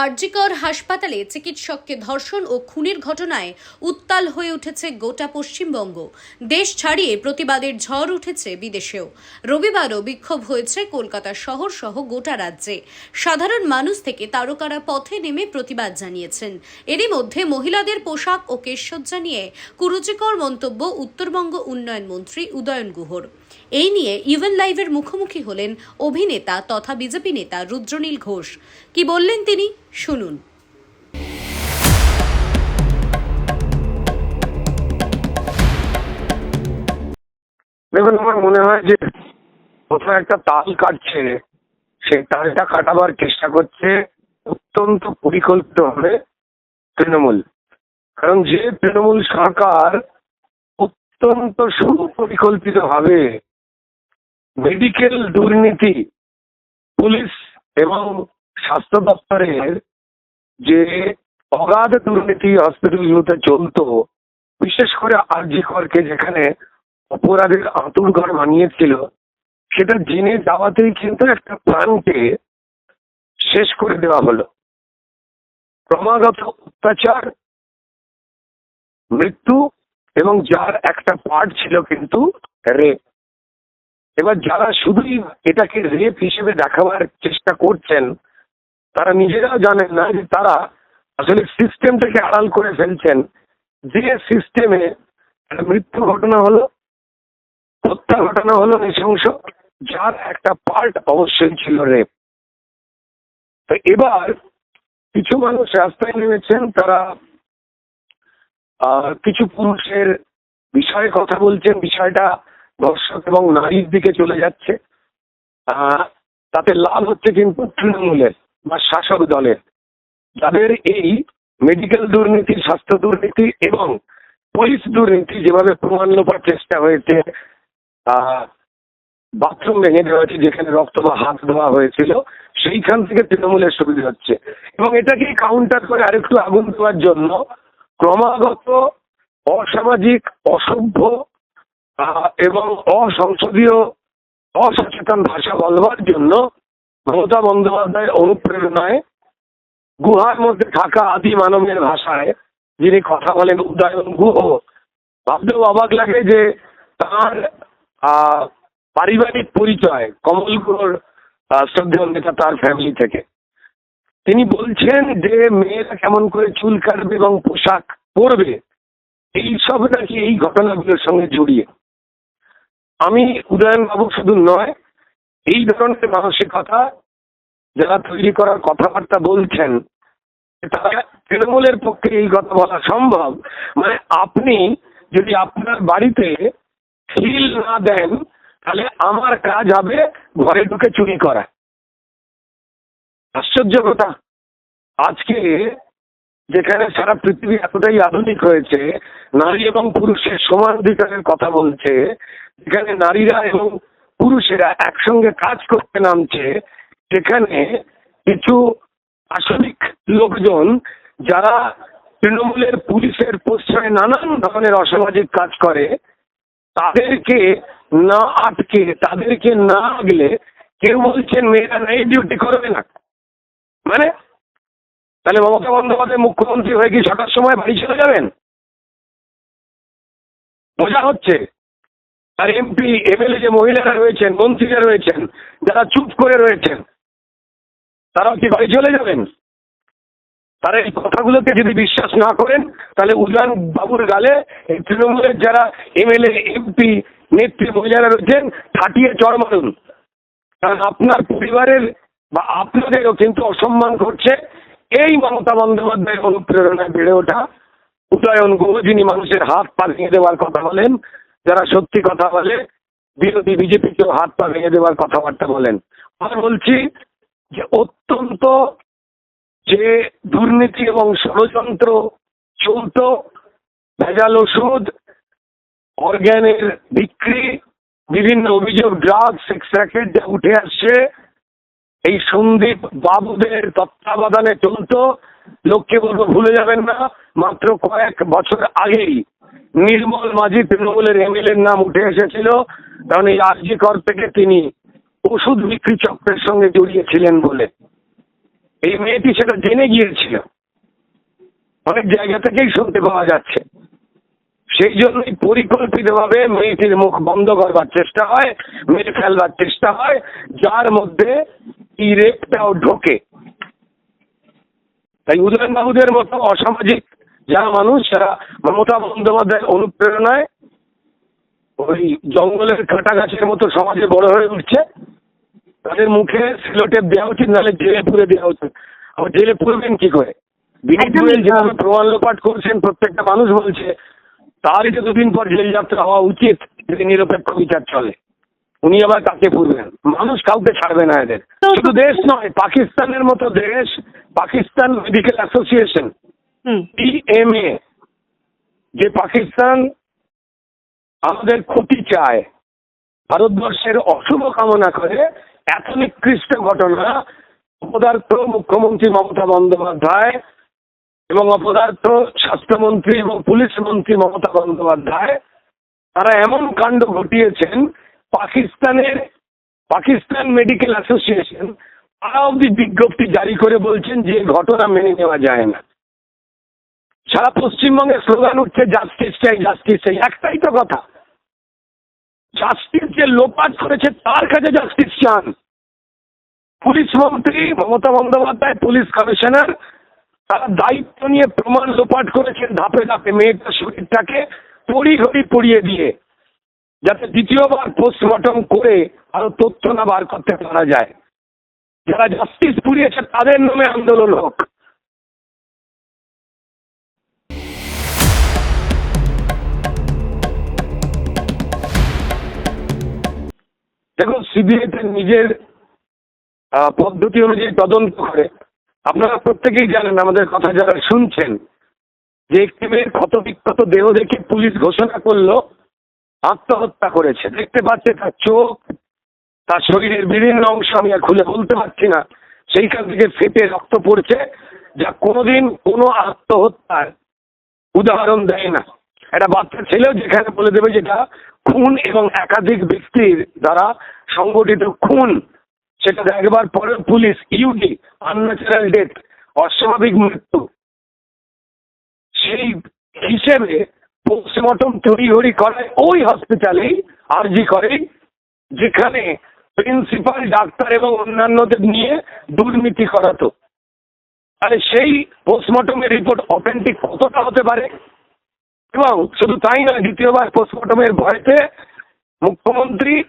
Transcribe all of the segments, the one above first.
আরজিকর হাসপাতালে চিকিৎসককে ধর্ষণ ও খুনের ঘটনায় উত্তাল হয়ে উঠেছে গোটা পশ্চিমবঙ্গ। দেশ ছাড়িয়ে প্রতিবাদের ঝড় উঠেছে বিদেশেও। রবিবারও বিক্ষোভ হয়েছে কলকাতা শহর সহ গোটা রাজ্যে। সাধারণ মানুষ থেকে তারকারা পথে নেমে প্রতিবাদ জানিয়েছেন। এরই মধ্যে মহিলাদের পোশাক ও কেশসজ্জা নিয়ে কুরুচিকর মন্তব্য উত্তরবঙ্গ উন্নয়ন মন্ত্রী উদয়ন গুহর। এই নিয়ে ইভেন লাইভের মুখোমুখি হলেন অভিনেতা তথা বিজেপি নেতা রুদ্রনীল ঘোষ। কি বললেন তিনি? শুনুন। দেখুন, আমার মনে হয় যে কোথাও একটা তাল কাটছে সেই তালটা কাটাবার চেষ্টা করছে অত্যন্ত পরিকল্পিত হবে তৃণমূল। কারণ যে তৃণমূল সরকার অত্যন্ত সুপরিকল্পিত সুপরিকল্পিতভাবে মেডিকেল দুর্নীতি, পুলিশ এবং স্বাস্থ্য দপ্তরের যে অগাধ দুর্নীতি হসপিটালগুলোতে চলতো, বিশেষ করে আরজি করকে যেখানে অপরাধের আঁতুর ঘর বানিয়েছিল, সেটা জেনে যাওয়াতেই কিন্তু একটা প্রাণকে শেষ করে দেওয়া হলো। ক্রমাগত অত্যাচার, মৃত্যু এবং যার একটা পার্ট ছিল কিন্তু রেপ। এবার যারা শুধুই এটাকে রেপ হিসেবে দেখাবার চেষ্টা করছেন, তারা নিজেরাও জানেন না যে তারা আসলে সিস্টেমটাকে আড়াল করে ফেলছেন। যে সিস্টেমে মৃত্যু ঘটনা হলো, হত্যা ঘটনা হলো নৃশংস, যার একটা পার্ট অবশ্যই ছিল রেপ তো এবার কিছু মানুষ রাস্তায় নেমেছেন, তারা কিছু পুরুষের বিষয়ে কথা বলছেন। বিষয়টা দর্শক এবং নারীর দিকে চলে যাচ্ছে। তাতে লাভ হচ্ছে কিন্তু তৃণমূলের বা শাসক দলের। যাদের এই মেডিকেল দুর্নীতি, স্বাস্থ্য দুর্নীতি এবং পুলিশ দুর্নীতি যেভাবে প্রমাণ লোপার চেষ্টা হয়েছে বাথরুম ভেঙে দেওয়া হয়েছে, যেখানে রক্ত বা হাত ধোয়া হয়েছিল, সেইখান থেকে তৃণমূলের সুবিধা হচ্ছে। এবং এটাকে কাউন্টার করে আরেকটু আগুন দেওয়ার জন্য ক্রমাগত অসামাজিক, অসভ্য এবং অসংসদীয়, অসচেতন ভাষা বলবার জন্য মমতা বন্দ্যোপাধ্যায়ের অনুপ্রেরণায় গুহার মধ্যে থাকা আদি মানবের ভাষায় যিনি কথা বলেন উদয়ন গুহ ভাবতেও অবাক লাগে যে তার পারিবারিক পরিচয়, কমল গুহর শ্রদ্ধেয় নেতা তার ফ্যামিলি থেকে। তিনি বলছেন যে মেয়েরা কেমন করে চুল কাটবে এবং পোশাক পরবে এই সব নাকি এই ঘটনাগুলোর সঙ্গে জড়িয়ে। আমি উদয়নবাবু শুধু নয়, এই ধরনের মানসিকতা যারা তৈরি করার কথাবার্তা বলছেন তারা তৃণমূলের পক্ষে এই কথা বলা সম্ভব। মানে আপনি যদি আপনার বাড়িতে সিল না দেন, তাহলে আমার কাজ হবে ঘরে ঢুকে চুরি করা। আশ্চর্য কথা। আজকে যেখানে সারা পৃথিবী এতটাই আধুনিক হয়েছে, নারী এবং পুরুষের সমান অধিকারের কথা বলছে যেখানে নারীরা এবং পুরুষেরা একসঙ্গে কাজ করতে নামছে সেখানে কিছু আসলিক লোকজন যারা তৃণমূলের পুলিশের প্রশ্রয়ে নানান ধরনের অসামাজিক কাজ করে, তাদেরকে না আটকে, তাদেরকে না আগলে কেউ বলছেন মেয়েরা নাইট ডিউটি করবে না। মানে? তাহলে মমতা বন্দ্যোপাধ্যায় মুখ্যমন্ত্রী হয়ে কি ছটার সময় বাড়ি চলে যাবেন? বোঝা হচ্ছে। আর এমপি এমএলএ যে মহিলারা রয়েছেন, মন্ত্রীরা রয়েছেন, যারা চুপ করে রয়েছেন, তারাও কি বাড়ি চলে যাবেন? তারা এই কথাগুলোকে যদি বিশ্বাস না করেন, তাহলে উদয়ন বাবুর গালে এই তৃণমূলের যারা এমএলএ এমপি নেত্রী মহিলারা রয়েছেন, ফাটিয়ে চড় মারুন। কারণ আপনার পরিবারের বা আপনাদেরও কিন্তু অসম্মান করছে এই মমতা বন্দ্যোপাধ্যায়ের অনুপ্রেরণায় বেড়ে ওঠা। উদয়ন গুহ যিনি মানুষের হাত পা দেওয়ার কথা বলেন যারা সত্যি কথা বলে, বিরোধী বিজেপিকেও হাত পা ভেঙে দেওয়ার কথাবার্তা বলেন। আমি বলছি যে অত্যন্ত যে দুর্নীতি এবং ষড়যন্ত্র চলত, ভেজাল ওষুধ, অর্গ্যানের বিক্রি, বিভিন্ন অভিযোগ ড্রাগ সেক্স র্যাকেট যা উঠে আসছে, এই সন্দীপ বাবুদের তত্ত্বাবধানে চলতো। লোককে বলব ভুলে যাবেন না, মাত্র কয়েক বছর আগেই নির্মল মাঝি তৃণমূলের এমএলএর নাম উঠে এসেছিল, কারণ এই আরজি কর থেকে তিনি ওষুধ বিক্রি চক্রের সঙ্গে জড়িয়েছিলেন বলে। এই মেয়েটি সেটা জেনে গিয়েছিল। অনেক জায়গা থেকেই শুনতে পাওয়া যাচ্ছে। সেই জন্যই পরিকল্পিতভাবে মেয়েটির মুখ বন্ধ করবার চেষ্টা হয়, মেরে ফেলবার চেষ্টা হয়, যার মধ্যে এই রেপটাও ঢোকে। তাই উদয়ন বাবুদের মতো অসামাজিক যারা মানুষ যারা মমতা বন্দ্যোপাধ্যায়ের অনুপ্রেরণায় ওই জঙ্গলের কাঁটা গাছের মতো সমাজে বড় হয়ে উঠছে তাদের মুখে সিলোটেপ দেওয়া উচিত নাহলে জেলে পুরে দেওয়া উচিত। আবার জেলে পুরবেন কি করে? যেভাবে প্রমাণ লোপাট করছেন প্রত্যেকটা মানুষ বলছে তারই তো দুদিন পর জেল যাত্রা হওয়া উচিত যদি নিরপেক্ষ বিচার চলে। উনি আবার কাকে পুরবেন? মানুষ কাউকে ছাড়বে না এদের। শুধু দেশ নয় পাকিস্তানের মতো দেশ পাকিস্তান মেডিকেল অ্যাসোসিয়েশন পিএমএ যে পাকিস্তান আমাদের ক্ষতি চায়, ভারতবর্ষের অশুভ কামনা করে, এত নিকৃষ্ট ঘটনা, অপদার্থ মুখ্যমন্ত্রী মমতা বন্দ্যোপাধ্যায় এবং অপদার্থ স্বাস্থ্যমন্ত্রী এবং পুলিশ মন্ত্রী মমতা বন্দ্যোপাধ্যায়, তারা এমন কাণ্ড ঘটিয়েছেন, পাকিস্তানের, পাকিস্তান মেডিকেল অ্যাসোসিয়েশন, তারা অব্দি বিজ্ঞপ্তি জারি করে বলছেন যে ঘটনা মেনে নেওয়া যায় না। সারা পশ্চিমবঙ্গে স্লোগান উঠছে জাস্টিস চাই জাস্টিস চাই। একটাই তো কথা। জাস্টিস যে লোপাট করেছে, তার কাছে জাস্টিস চান। পুলিশ মন্ত্রী মমতা বন্দ্যোপাধ্যায়, পুলিশ কমিশনার, তারা দায়িত্ব নিয়ে প্রমাণ লোপাট করেছেন ধাপে ধাপে মেয়েটার শরীরটাকে তড়ি ঘড়ি পড়িয়ে দিয়ে, যাতে দ্বিতীয়বার পোস্টমর্টম করে আরও তথ্য না বার করতে পারা যায়। যারা জাস্টিস পুড়িয়েছে, তাদের নামে আন্দোলন হোক। দেখুন সিবিআই তার নিজের পদ্ধতি অনুযায়ী তদন্ত করে। আপনারা প্রত্যেকেই জানেন, আমাদের কথা যারা শুনছেন, যে একটি মেয়ের ক্ষত বিক্ষত দেহ দেখে পুলিশ ঘোষণা করল, আত্মহত্যা করেছে। দেখতে পাচ্ছে তার চোখ, তার শরীরের বিভিন্ন অংশ আমি আর খুলে বলতে পারছি না। সেইখান থেকে ফেটে রক্ত পড়ছে, যা কোনোদিন কোনো আত্মহত্যার উদাহরণ দেয় না। একটা বাচ্চা ছেলেও যেখানে বলে দেবে যেটা খুন এবং একাধিক ব্যক্তির দ্বারা সংগঠিত খুন, সেটা দেখবার পরে পুলিশ, ইউডি আনন্যাচারাল ডেথ অস্বাভাবিক মৃত্যু, সেই হিসেবে পোস্টমর্টম তড়িঘড়ি করায় ওই হসপিটালেই আরজি করে, যেখানে প্রিন্সিপাল ডাক্তার এবং অন্যান্যদের নিয়ে দুর্নীতি করাতো। তাহলে সেই পোস্টমর্টমের রিপোর্ট অথেন্টিক কতটা হতে পারে? এবং শুধু তাই নয়, দ্বিতীয়বার পোস্টমর্টমের ভয়তে মুখ্যমন্ত্রী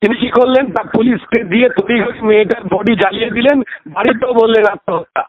তিনি কি করলেন, তার পুলিশকে দিয়ে তড়িঘড়ি মেয়েটার বডি জ্বালিয়ে দিলেন, বাড়িতেও বললেন আত্মহত্যা।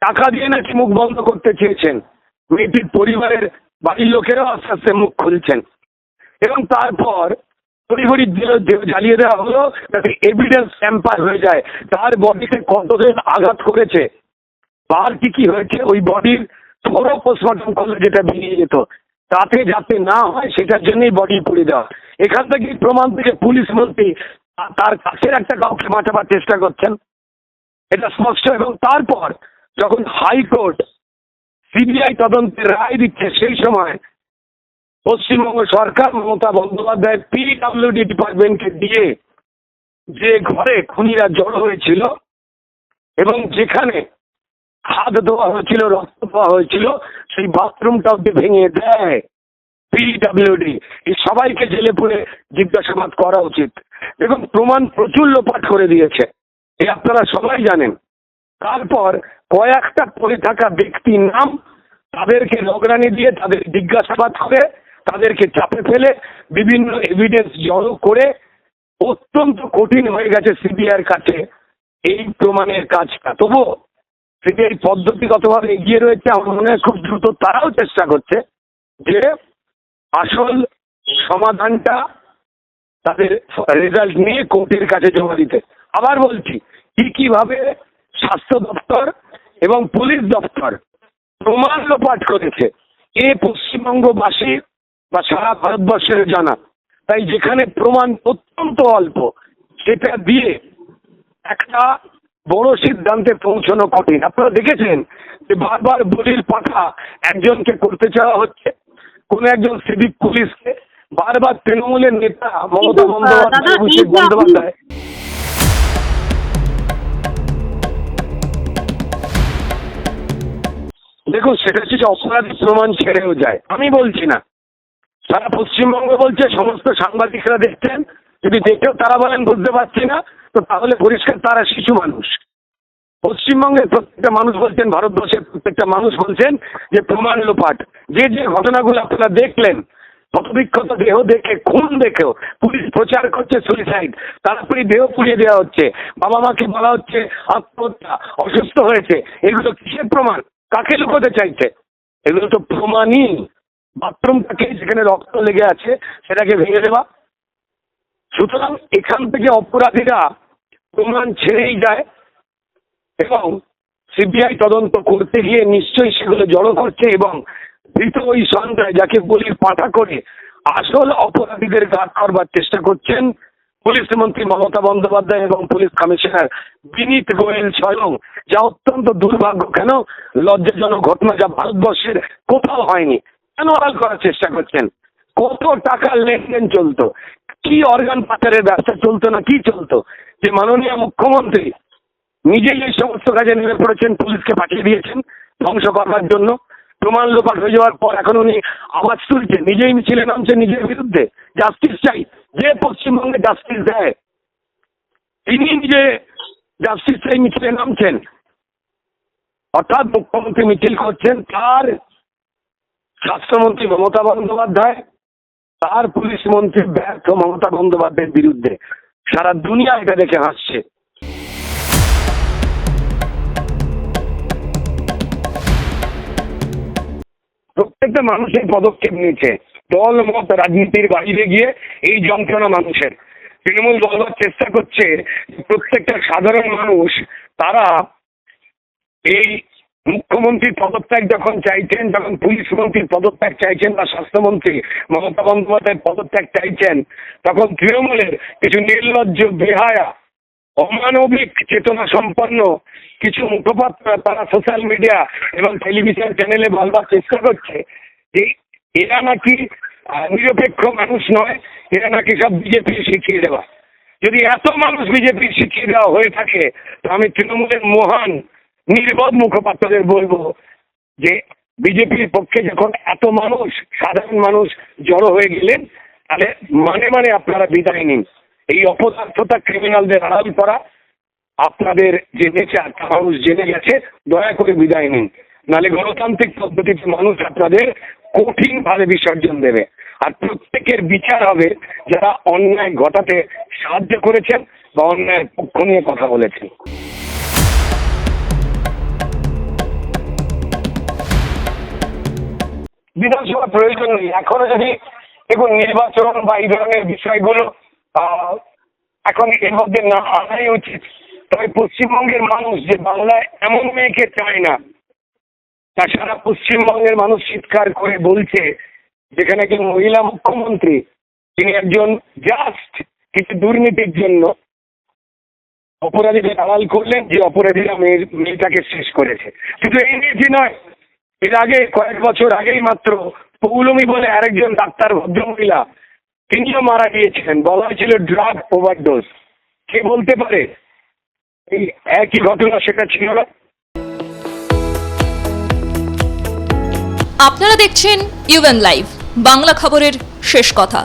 টাকা দিয়ে নাকি মুখ বন্ধ করতে চেয়েছেন। মেয়েটির পরিবারের বাড়ির লোকেরাও আস্তে আস্তে মুখ খুলছেন। এবং তারপর তড়িঘড়ি জ্বালিয়ে দেওয়া হলো, যাতে এভিডেন্স স্যাম্পার হয়ে যায়। তার বডিতে কতদিন আঘাত করেছে? তার কি কি হয়েছে? ওই বডির বড় পোস্টমর্টম করলে যেটা বেরিয়ে যেত, তাতে যাতে না হয় সেটার জন্যই বডি পুড়ে দেওয়া। এখান থেকে প্রমাণ থেকে পুলিশ মন্ত্রী তার কাছের একটা কাউকে বাঁচাবার চেষ্টা করছেন। এটা স্পষ্ট এবং তারপর যখন হাইকোর্ট সিবিআই তদন্তের রায় দিচ্ছে, সেই সময় পশ্চিমবঙ্গ সরকার মমতা বন্দ্যোপাধ্যায় পিডাব্লিউডি ডিপার্টমেন্টকে দিয়ে যে ঘরে খুনিরা জড়ো হয়েছিল এবং যেখানে হাত ধোয়া হয়েছিল, রক্ত দেওয়া হয়েছিল, সেই বাথরুমটা অব্দি ভেঙে দেয়। পিডাব্লিউডি এই সবাইকে জেলে পুরে জিজ্ঞাসাবাদ করা উচিত। এবং প্রমাণ প্রচুর লোপাট করে দিয়েছে। এই আপনারা সবাই জানেন। তারপর কয়েকটা পড়ে থাকা ব্যক্তির নাম, তাদেরকে নগরানি দিয়ে তাদের জিজ্ঞাসাবাদ করে তাদেরকে চাপে ফেলে, বিভিন্ন এভিডেন্স জড়ো করে অত্যন্ত কঠিন হয়ে গেছে সিবিআইয়ের কাছে। এই প্রমাণের কাজটা। তবুও সিবিআই পদ্ধতিগতভাবে এগিয়ে রয়েছে, আমার মনে হয় খুব দ্রুত তারাও চেষ্টা করছে যে আসল সমাধানটা তাদের রেজাল্ট নিয়ে কোর্টের কাছে জমা দিতে। আবার বলছি, কি কীভাবে স্বাস্থ্য দপ্তর এবং পুলিশ দপ্তর প্রমাণ লোপাট করেছে, এ পশ্চিমবঙ্গবাসী বা সারা ভারতবর্ষের জানা। তাই যেখানে প্রমাণ অত্যন্ত অল্প, সেটা দিয়ে একটা বড় সিদ্ধান্তে পৌঁছানো কঠিন। আপনারা দেখেছেন যে বারবার বলির পাঠা একজনকে করতে চাওয়া হচ্ছে কোন একজন সিভিক পুলিশকে। বারবার তৃণমূলের নেতা মমতা বন্দ্যোপাধ্যায় দেখুন সেটা হচ্ছে অপরাধ প্রমাণ ছেড়েও যায় আমি বলছি না। সারা পশ্চিমবঙ্গ বলছে সমস্ত সাংবাদিকরা দেখছেন যদি দেখেও তারা বলেন বুঝতে পারছি না, তো তাহলে পরিষ্কার তারা শিশু মানুষ। পশ্চিমবঙ্গের প্রত্যেকটা মানুষ বলছেন, ভারতবর্ষের প্রত্যেকটা মানুষ বলছেন যে প্রমাণ লোপাট। যে যে ঘটনাগুলো আপনারা দেখলেন ক্ষতবিক্ষত দেহ দেখে, খুন দেখেও, পুলিশ প্রচার করছে সুইসাইড তারপরে দেহ পুড়িয়ে দেওয়া হচ্ছে। বাবা মাকে বলা হচ্ছে, আত্মহত্যা, অসুস্থ হয়েছে। এগুলো কিসের প্রমাণ? কাকে লুকোতে চাইছে? এগুলো তো প্রমাণই। বাথরুমটাকে যেখানে রক্ত লেগে আছে, সেটাকে ভেঙে দেওয়া। সুতরাং এখান থেকে অপরাধীরা প্রমাণ ছেড়েই যায় এবং সিবিআই তদন্ত করতে গিয়ে নিশ্চয়ই সেগুলো জড়ো করছে এবং ধৃত ওই সঞ্জয় যাকে বলির পাঠা করে আসল অপরাধীদের গাদ করবার চেষ্টা করছেন পুলিশ মন্ত্রী মমতা বন্দ্যোপাধ্যায় এবং পুলিশ কমিশনার বিনীত গোয়েল স্বয়ং, যা অত্যন্ত দুর্ভাগ্য। কেন? লজ্জাজনক ঘটনা যা ভারতবর্ষের কোথাও হয়নি। কেন আড়াল করার চেষ্টা করছেন? কত টাকার লেনদেন চলতো? কি অর্গান পাচারের ব্যবসা চলতো না, কি চলতো? যে মাননীয় মুখ্যমন্ত্রী নিজেই এই সমস্ত কাজে নেমে পড়েছেন, পুলিশকে পাঠিয়ে দিয়েছেন, ধ্বংস করবার জন্য। প্রমাণ লোপাট হয়ে যাওয়ার পর এখন উনি আওয়াজ তুলছেন, নিজেই মিছিলে নামছেন নিজের বিরুদ্ধে। জাস্টিস চাই, যে পশ্চিমবঙ্গে জাস্টিস দেয়, তিনি নিজে জাস্টিস চাই মিছিলে নামছেন। অর্থাৎ মুখ্যমন্ত্রী মিছিল করছেন, তার স্বাস্থ্যমন্ত্রী মমতা বন্দ্যোপাধ্যায় তার পুলিশ মন্ত্রী ব্যর্থ মমতা বন্দ্যোপাধ্যায়ের বিরুদ্ধে। সারা দুনিয়া এটা দেখে হাসছে। প্রত্যেকটা মানুষ এই পদক্ষেপ নিয়েছে। দল, মত, রাজনীতির বাইরে গিয়ে এই যন্ত্রণা মানুষের। তৃণমূল বলবার চেষ্টা করছে, প্রত্যেকটা সাধারণ মানুষ, তারা এই মুখ্যমন্ত্রীর পদত্যাগ যখন চাইছেন, যখন পুলিশ মন্ত্রীর পদত্যাগ চাইছেন বা স্বাস্থ্যমন্ত্রী মমতা বন্দ্যোপাধ্যায়ের পদত্যাগ চাইছেন, তখন তৃণমূলের কিছু নির্লজ্জ, বেহায়া, অমানবিক চেতনা সম্পন্ন কিছু মুখপাত্র তারা সোশ্যাল মিডিয়া এবং টেলিভিশন চ্যানেলে বলবার চেষ্টা করছে যে এরা নাকি নিরপেক্ষ মানুষ নয়, এরা নাকি সব বিজেপি শিখিয়ে দেওয়া। যদি এত মানুষ বিজেপি শিখিয়ে দেওয়া হয়ে থাকে, তো আমি তৃণমূলের মহান নির্বোধ মুখপাত্রদের বলব যে বিজেপির পক্ষে যখন এত মানুষ, সাধারণ মানুষ জড়ো হয়ে গেলেন, তাহলে মানে মানে আপনারা বিদায় নিন। এই অপদার্থতা ক্রিমিনালদের আড়াল করা, আপনাদের যে নেচার তা মানুষ জেনে গেছে, দয়া করে বিদায় নিন। নালে গণতান্ত্রিক পদ্ধতিতে মানুষ আপনাদের কঠিনভাবে বিসর্জন দেবে। আর প্রত্যেকের বিচার হবে যারা অন্যায় ঘটাতে সাহায্য করেছেন বা অন্যায়ের পক্ষ নিয়ে কথা বলেছেন। বিধানসভা প্রয়োজন নেই। এখনও যদি দেখুন নির্বাচন বা এই ধরনের বিষয়গুলো এখন এর মধ্যে না আনাই উচিত। তবে পশ্চিমবঙ্গের মানুষ যে বাংলায় এমন মেয়েকে চায় না, তা সারা পশ্চিমবঙ্গের মানুষ চিৎকার করে বলছে, যেখানে একজন মহিলা মুখ্যমন্ত্রী, তিনি একজন জাস্ট কিছু দুর্নীতির জন্য অপরাধীদের আড়াল করলেন, যে অপরাধীরা মেয়ের মেয়েটাকে শেষ করেছে। কিন্তু এই মেয়েটি নয়। এর আগে কয়েক বছর আগেই মাত্র পৌলমি বলে আরেকজন ডাক্তার ভদ্রমহিলা, তিনিও মারা গিয়েছিলেন। বলা হয়েছিল ড্রাগ ওভারডোজ কে বলতে পারে? এই একই ঘটনা সেটা ছিল না। আপনারা দেখছেন ইউএন লাইভ বাংলা খবরের শেষ কথা।